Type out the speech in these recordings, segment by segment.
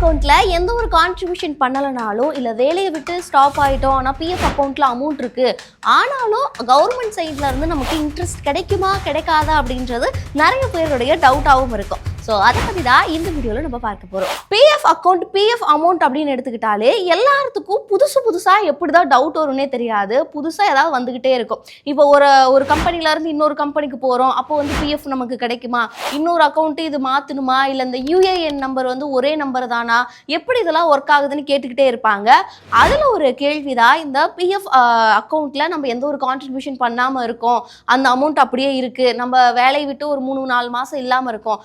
அக்கௌண்ட்டில் எந்த ஒரு கான்ட்ரிபியூஷன் பண்ணலைனாலும் இல்லை வேலையை விட்டு ஸ்டாப் ஆகிட்டோம் ஆனால் பிஎஃப் அக்கௌண்ட்டில் அமௌண்ட் இருக்குது ஆனாலும் கவர்மெண்ட் சைட்லேருந்து நமக்கு இன்ட்ரெஸ்ட் கிடைக்குமா கிடைக்காதா அப்படின்றது நிறைய பேருடைய டவுட்டாகவும் இருக்கும். ஸோ அதை பற்றி தான் இந்த வீடியோவில் நம்ம பார்க்க போகிறோம் பிஎஃப் அக்கௌண்ட் பிஎஃப் அமௌண்ட் அப்படின்னு எடுத்துக்கிட்டாலே எல்லாத்துக்கும் புதுசு புதுசாக எப்படி தான் டவுட் வரும்னே தெரியாது. புதுசாக ஏதாவது வந்துக்கிட்டே இருக்கும். இப்போ ஒரு ஒரு கம்பெனில இருந்து இன்னொரு கம்பெனிக்கு போகிறோம் அப்போ வந்து பிஎஃப் நமக்கு கிடைக்குமா? இன்னொரு அக்கௌண்ட்டு இது மாற்றணுமா இல்லை இந்த யூஏஎன் நம்பர் வந்து ஒரே நம்பர் தானா? எப்படி இதெல்லாம் ஒர்க் ஆகுதுன்னு கேட்டுக்கிட்டே இருப்பாங்க. அதில் ஒரு கேள்வி தான் இந்த பிஎஃப் அக்கௌண்ட்டில் நம்ம எந்த ஒரு கான்ட்ரிபியூஷன் பண்ணாமல் இருக்கோம். அந்த அமௌண்ட் அப்படியே இருக்குது நம்ம வேலையை விட்டு ஒரு மூணு நாலு மாதம் இல்லாமல் இருக்கோம்.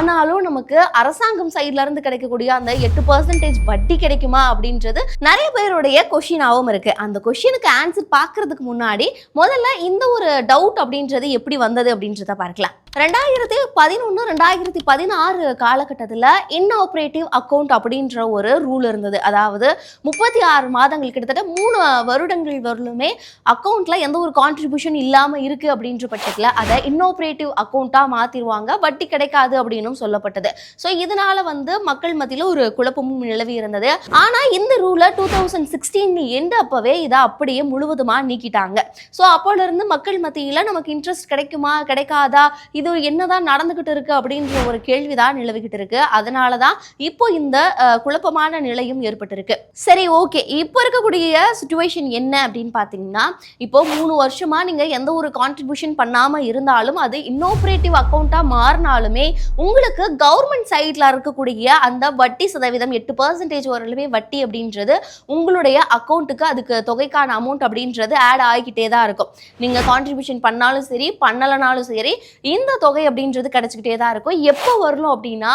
ஆனாலும் நமக்கு அரசாங்கம் சைட்ல இருந்து கிடைக்கக்கூடிய அந்த எட்டு பர்சன்டேஜ் வட்டி கிடைக்குமா அப்படின்றது நிறைய பேருடைய கொஷினாகவும் இருக்கு. அந்த கொஷினுக்கு ஆன்சர் பார்க்கறதுக்கு முன்னாடி முதல்ல இந்த ஒரு டவுட் அப்படின்றது எப்படி வந்தது அப்படின்றத பார்க்கலாம். ரெண்டாயிரத்தி பதினொன்று ரெண்டாயிரத்தி பதினாறு காலகட்டத்தில் இன்ஆப்ரேட்டிவ் அக்கௌண்ட் அப்படின்ற ஒரு ரூல் இருந்தது. அதாவது முப்பத்தி ஆறு மாதங்கள் கிட்டத்தட்ட மூணு வருடங்கள் வரலுமே அக்கௌண்ட்ல எந்த ஒரு கான்ட்ரிபியூஷன் இல்லாமல் இருக்கு அப்படின்ற பட்சத்தில் அதை இன்னோப்ரேட்டிவ் அக்கௌண்ட்டாக மாற்றிடுவாங்க வட்டி கிடைக்காது அப்படின்னும் சொல்லப்பட்டது. ஸோ இதனால வந்து மக்கள் மத்தியில் ஒரு குழப்பமும் நிலவி இருந்தது. ஆனால் இந்த ரூலை டூ தௌசண்ட் சிக்ஸ்டீன் எண்டு அப்பவே இதை அப்படியே முழுவதுமாக நீக்கிட்டாங்க. ஸோ அப்போலேருந்து மக்கள் மத்தியில் நமக்கு இன்ட்ரெஸ்ட் கிடைக்குமா கிடைக்காதா இது என்னதான் நடந்துகிட்டு இருக்கு அப்படின்ற ஒரு கேள்விதான் நிலவிக்கிட்டு இருக்கு. அதனால தான் இப்போ இந்த குழப்பமான நிலையும் ஏற்பட்டிருக்கு. சரி ஓகே. இப்போ இருக்கக்கூடிய சுச்சுவேஷன் என்ன அப்படின்னு பார்த்தீங்கன்னா இப்போ மூணு வருஷமா நீங்க எந்த ஒரு கான்ட்ரிபியூஷன் பண்ணாம இருந்தாலும் அது இன்னோப்ரேட்டிவ் அக்கௌண்ட்டா மாறினாலுமே உங்களுக்கு கவர்மெண்ட் சைட்ல இருக்கக்கூடிய அந்த வட்டி சதவீதம் எட்டு பர்சன்டேஜ் வரலுமே வட்டி அப்படின்றது உங்களுடைய அக்கௌண்ட்டுக்கு அதுக்கு தொகைக்கான அமௌண்ட் அப்படின்றது ஆட் ஆகிக்கிட்டே தான் இருக்கும். நீங்க கான்ட்ரிபியூஷன் பண்ணாலும் சரி பண்ணலைனாலும் சரி இந்த தொகை அப்படின்றது கிடைச்சிக்கிட்டே தான் இருக்கும். எப்போ வரலும் அப்படின்னா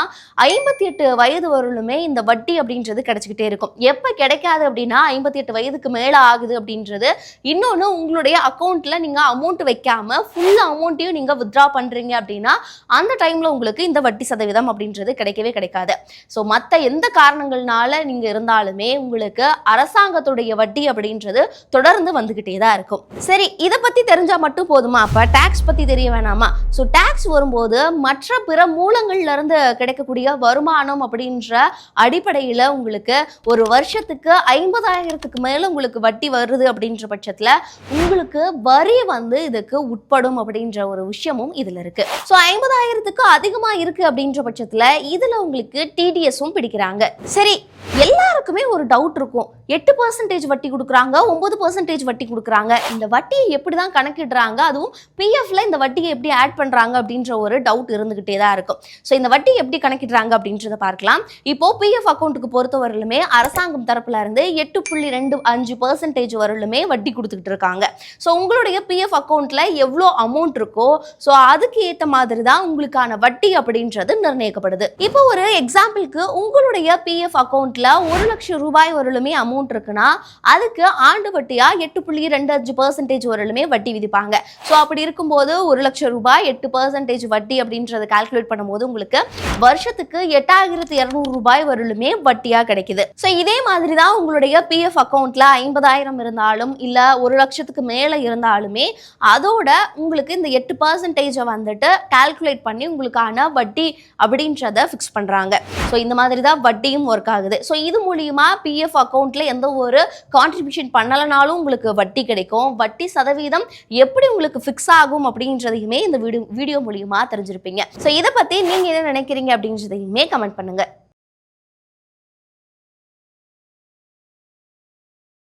ஐம்பத்தி எட்டு வயது வரலுமே இந்த வட்டி அப்படின்றது கிடைச்சிக்கிட்டே இருக்கும். எப்போ கிடைக்காது அப்படின்னா ஐம்பத்தி எட்டு வயதுக்கு மேலே ஆகுது அப்படின்றது இன்னொன்று உங்களுடைய அக்கௌண்ட்டில் நீங்கள் அமௌண்ட் வைக்காம ஃபுல் அமௌண்ட்டையும் நீங்கள் வித்ட்ரா பண்ணுறீங்க அப்படின்னா அந்த டைமில் உங்களுக்கு இந்த வட்டி சதவீதம் அப்படின்றது கிடைக்கவே கிடைக்காது. ஸோ மற்ற எந்த காரணங்கள்னால நீங்கள் இருந்தாலுமே உங்களுக்கு அரசாங்கத்துடைய வட்டி அப்படின்றது தொடர்ந்து வந்துக்கிட்டே தான் இருக்கும். சரி இதை பற்றி தெரிஞ்சால் மட்டும் போதுமா? அப்போ டேக்ஸ் பற்றி தெரிய வேணாமா? ஸோ டேக்ஸ் வரும்போது மற்ற பிற மூலங்கள்லேருந்து கிடைக்கக்கூடிய வருமானம் அப்படின்ற அடிப்படையில் உங்களுக்கு ஒரு வருஷத்துக்கு ஐம்பதாயிரத்துக்கு மேலே உங்களுக்கு வட்டி வருது அப்படின்ற பட்சத்தில் உங்களுக்கு வரி வந்து இதுக்கு உட்படும் அப்படின்ற ஒரு விஷயமும் இதில் இருக்குது ஸோ ஐம்பதாயிரத்துக்கு அதிகமாக இருக்குது அப்படின்ற பட்சத்தில் இதில் உங்களுக்கு டிடிஎஸும் பிடிக்கிறாங்க. சரி எல்லாருக்குமே ஒரு டவுட் இருக்கும். எட்டு பர்சன்டேஜ் வட்டி கொடுக்குறாங்க ஒன்பது பர்சன்டேஜ் வட்டி கொடுக்குறாங்க. இந்த வட்டியை எப்படி தான் கணக்கிடுறாங்க? அதுவும் பிஎஃப்ல இந்த வட்டியை எப்படி ஆட் பண்ணுறாங்க பண்றாங்க அப்படின்ற ஒரு டவுட் இருந்துகிட்டே தான் இருக்கும். ஸோ இந்த வட்டி எப்படி கணக்கிடுறாங்க அப்படின்றத பார்க்கலாம். இப்போ பிஎஃப் அக்கௌண்ட்டுக்கு பொறுத்தவரையிலுமே அரசாங்கம் தரப்புல இருந்து எட்டு புள்ளி ரெண்டு அஞ்சு பர்சன்டேஜ் வரலுமே வட்டி கொடுத்துக்கிட்டு இருக்காங்க. ஸோ உங்களுடைய பிஎஃப் அக்கௌண்ட்ல எவ்வளோ அமௌண்ட் இருக்கோ ஸோ அதுக்கு ஏற்ற மாதிரி தான் உங்களுக்கான வட்டி அப்படின்றது நிர்ணயிக்கப்படுது. இப்போ ஒரு எக்ஸாம்பிளுக்கு உங்களுடைய பிஎஃப் அக்கௌண்ட்ல ஒரு லட்சம் ரூபாய் வரலுமே அமௌண்ட் இருக்குன்னா அதுக்கு ஆண்டு வட்டியா எட்டு புள்ளி ரெண்டு அஞ்சு பர்சன்டேஜ் வரலுமே வட்டி விதிப்பாங்க. ஸோ அப்படி இருக்கும்போது ஒரு லட்சம் ரூபாய் எட்டு பர்சன்டேஜ் வட்டி அப்படின்றத கால்குலேட் பண்ணும்போது உங்களுக்கு வருஷத்துக்கு எட்டாயிரத்தி இரநூறு ரூபாய் வரலுமே வட்டியா கிடைக்குது. ஸோ இதே மாதிரி தான் உங்களுடைய பிஎஃப் அக்கௌண்ட்ல ஐம்பதாயிரம் இருந்தாலும் இல்ல ஒரு லட்சத்துக்கு மேல இருந்தாலுமே அதோட உங்களுக்கு இந்த எட்டு பர்சன்டேஜை வந்துட்டு கால்குலேட் பண்ணி உங்களுக்கான வட்டி அப்படின்றத ஃபிக்ஸ் பண்றாங்க. ஸோ இந்த மாதிரி தான் வட்டியும் ஒர்க் ஆகுது. ஸோ இது மூலியமா பிஎஃப் அக்கௌண்ட்ல எந்த ஒரு கான்ட்ரிபியூஷன் பண்ணலைனாலும் உங்களுக்கு வட்டி கிடைக்கும். வட்டி சதவீதம் எப்படி உங்களுக்கு ஃபிக்ஸ் ஆகும் அப்படின்றதையுமே இந்த வீடியோ வீடியோ மூலியமா தெரிஞ்சிருப்பீங்க. ஸோ இதை பத்தி நீங்க என்ன நினைக்கிறீங்க அப்படின்றதையுமே கமெண்ட் பண்ணுங்க.